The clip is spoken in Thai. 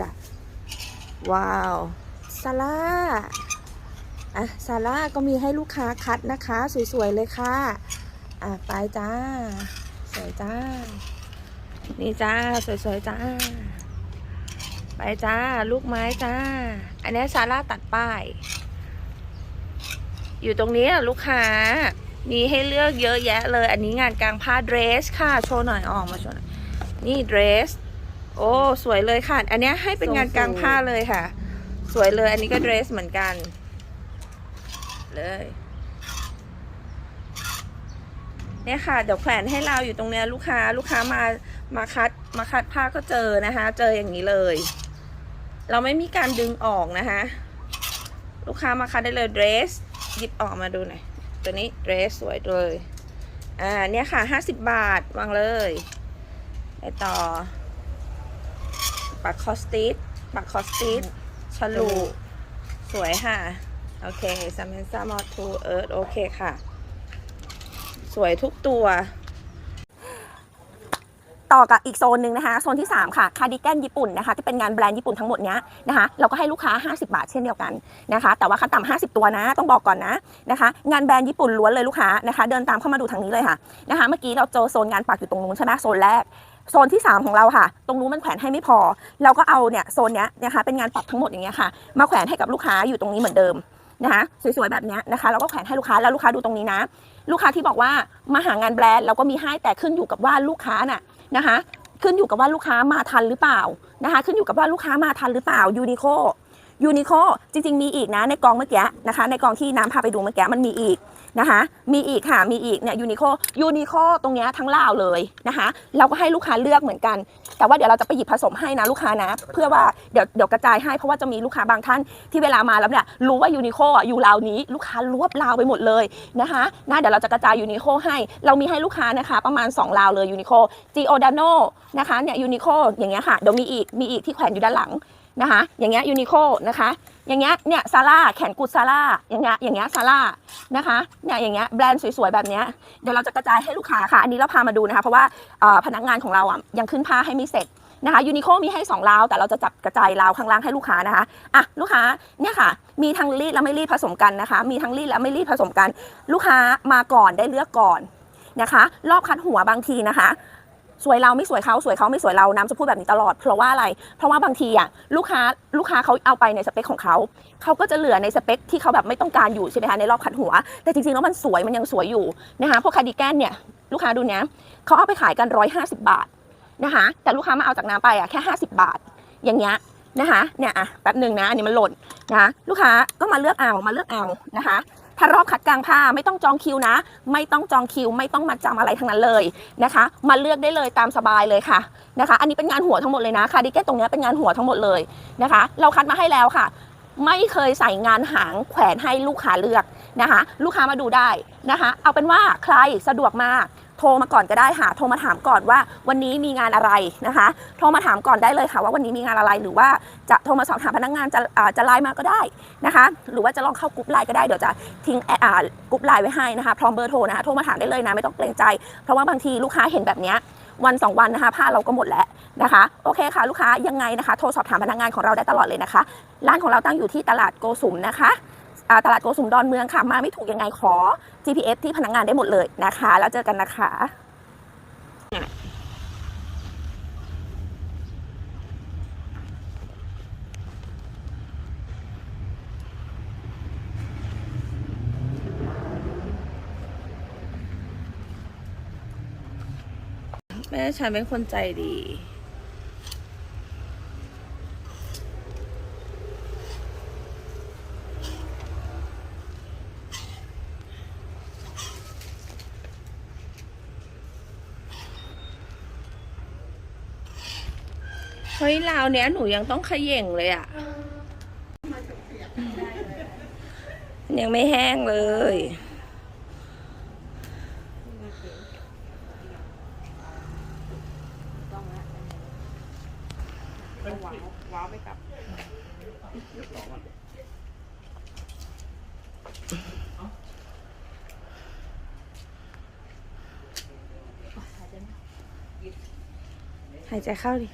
จ้ะ ว้าวซาร่าอะซาร่าก็มีให้ลูกค้าคัดนะคะ สวยๆเลยค่ะ อะ ไปจ้า สวยจ้า นี่จ้า สวยๆจ้า ไปจ้า ลูกไม้จ้า อันนี้ซาร่าตัดป้าย อยู่ตรงนี้ลูกค้า มีให้เลือกเยอะแยะเลย อันนี้งานกลางผ้าเดรสค่ะ โชว์หน่อยออกมาโชว์หน่อย นี่เดรส โอ้สวยเลยค่ะ อันนี้ให้เป็นงานกลางผ้าเลยค่ะ สวยเลยอันนี้ก็เดรสเหมือนกัน เลยเนี่ยค่ะ เดี๋ยวแขวนให้เราอยู่ตรงเนี้ยลูกค้าลูกค้ามามาคัดมาคัดผ้าก็เจอนะคะ เจออย่างนี้เลย เราไม่มีการดึงออกนะคะ ลูกค้ามาคัดได้เลยเดรสหยิบออกมาดูหน่อยตัวนี้เดรสสวยเลยอ่าเนี่ยค่ะห้าสิบบาทวางเลย ไปต่อ ปักคอสติสปักคอสติสฉลูสวยค่ะ โอเคซามเมนซามอทูเอิร์ธโอเคค่ะ สวยทุกตัว ต่อกับอีกโซนหนึ่งนะคะ โซนที่ 3 ค่ะ คาร์ดิแกนญี่ปุ่นนะคะ ที่เป็นงานแบรนด์ญี่ปุ่นทั้งหมดเนี้ยนะคะ เราก็ให้ลูกค้า 50 บาทเช่นเดียวกันนะคะ แต่ว่าขั้นต่ำ50 ตัวนะ ต้องบอกก่อนนะนะคะ งานแบรนด์ญี่ปุ่นล้วนเลยลูกค้านะคะ เดินตามเข้ามาดูทางนี้เลยค่ะนะคะ เมื่อกี้เราเจอโซนงานปักอยู่ตรงนู้นใช่ไหมโซนแรก โซนที่ 3 ของเราค่ะ ตรงนู้นมันแขวนให้ไม่พอ เราก็เอาเนี่ยโซนเนี้ยนะคะเป็นงานปักทั้งหมดอย่างเงี้ยค่ะ มาแขวนให้กับลูกค้าอยู่ตรงนี้เหมือนเดิมนะคะสวยๆแบบเนี้ยนะคะเราก็แขวนให้ลูกค้าแล้วลูกค้าดูตรงนี้นะ ลูกค้าที่บอกว่ามาหางานแบรนด์เราก็มีให้แต่ขึ้นอยู่กับว่าลูกค้าน่ะนะคะขึ้นอยู่กับว่าลูกค้ามาทันหรือเปล่านะคะ ขึ้นอยู่กับว่าลูกค้ามาทันหรือเปล่ายูนิโคยูนิโคจริงๆมีอีกนะในกองเมื่อกี้นะคะ ในกองที่น้ำพาไปดูเมื่อกี้มันมีอีก นะคะ มีอีกค่ะ มีอีกเนี่ยยูนิโคยูนิโคตรงเนี้ยทั้งลาวเลยนะคะ เราก็ให้ลูกค้าเลือกเหมือนกัน แต่ว่าเดี๋ยวเราจะไปหยิบผสมให้นะลูกค้านะ เพื่อว่าเดี๋ยวเดี๋ยวกระจายให้เพราะว่าจะมีลูกค้าบางท่านที่เวลามาแล้วเนี่ยรู้ว่ายูนิโคอยู่ลาวนี้ลูกค้ารวบลาวไปหมดเลยนะคะนะเดี๋ยวเราจะกระจายยูนิโคให้ เรามีให้ลูกค้านะคะประมาณ 2 ลาวเลยยูนิโคจีโอดานโนนะคะเนี่ยยูนิโคอย่างเงี้ยค่ะเดี๋ยวมีอีกมีอีกที่แขวนอยู่ด้านหลัง นะคะ อย่างเงี้ยยูนิโคนะคะ อย่างเงี้ยเนี่ยซาร่าแขนกุดซาร่าอย่างเงี้ยอย่างเงี้ยซาร่านะคะเนี่ยอย่างเงี้ยแบรนด์สวยๆแบบเนี้ยเดี๋ยวเราจะกระจายให้ลูกค้าค่ะ อันนี้เราพามาดูนะคะ เพราะว่าพนักงานของเราอะยังขึ้นผ้าให้ไม่เสร็จนะคะยูนิโคมีให้2ราว แต่เราจะจับกระจายราวข้างล่างให้ลูกค้านะคะอะลูกค้าเนี่ยค่ะ มีทั้งรีดและไม่รีดผสมกันนะคะ มีทั้งรีดและไม่รีดผสมกัน ลูกค้ามาก่อนได้เลือกก่อนนะคะ รอบคัดหัวบางทีนะคะ สวยเราไม่สวยเขาสวยเขาไม่สวยเราน้ำจะพูดแบบนี้ตลอด เพราะว่าอะไร เพราะว่าบางทีอะลูกค้าลูกค้าเขาเอาไปในสเปคของเขาเขาก็จะเหลือในสเปคที่เขาแบบไม่ต้องการอยู่ใช่ไหมคะในรอบคัดหัว แต่จริงๆแล้วมันสวยมันยังสวยอยู่นะคะพวกคาร์ดิแกนเนี่ยลูกค้าดูเนี้ยเขาเอาไปขายกัน 150 บาทนะคะแต่ลูกค้ามาเอาจากน้ำไปอะแค่ 50 บาท อย่างเงี้ยนะคะเนี่ยอะแป๊บหนึ่งนะอันนี้มันหล่นนะคะลูกค้าก็มาเลือกเอามาเลือกเอานะคะ ถ้ารอบคัดกลางผ้าไม่ต้องจองคิวนะ ไม่ต้องจองคิว ไม่ต้องมาจำอะไรทั้งนั้นเลยนะคะ มาเลือกได้เลยตามสบายเลยค่ะนะคะ อันนี้เป็นงานหัวทั้งหมดเลยนะคาร์ดิแกนตรงนี้เป็นงานหัวทั้งหมดเลยนะคะ เราคัดมาให้แล้วค่ะ ไม่เคยใส่งานหางแขวนให้ลูกค้าเลือกนะคะ ลูกค้ามาดูได้นะคะ เอาเป็นว่าใครสะดวกมาก โทรมาก่อนก็ได้ค่ะ โทรมาถามก่อนว่าวันนี้มีงานอะไรนะคะ โทรมาถามก่อนได้เลยค่ะ ว่าวันนี้มีงานอะไรหรือว่าจะโทรมาสอบถามพนักงานจะจะไลน์มาก็ได้นะคะ หรือว่าจะลองเข้ากรุ๊ปไลน์ก็ได้เดี๋ยวจะทิ้งแออ่ากรุ๊ปไลน์ไว้ให้นะคะพร้อมเบอร์โทรนะคะโทรมาถามได้เลยนะไม่ต้องเกรงใจ เพราะว่าบางทีลูกค้าเห็นแบบนี้วันสองวันนะคะผ้าเราก็หมดแล้วนะคะ โอเคค่ะ ลูกค้ายังไงนะคะ โทรสอบถามพนักงานของเราได้ตลอดเลยนะคะ ร้านของเราตั้งอยู่ที่ตลาดโกสุมนะคะ ตลาดโกสุมดอนเมืองค่ะ มาไม่ถูกยังไงขอ GPS ที่พนักงานได้หมดเลยนะคะ แล้วเจอกันนะคะแม่ฉันเป็นคนใจดี เฮ้ยลาวเนี้ยหนูยังต้องเขย่งเลยอะ่ะ ยังไม่แห้งเลยหายใจเข้าดิ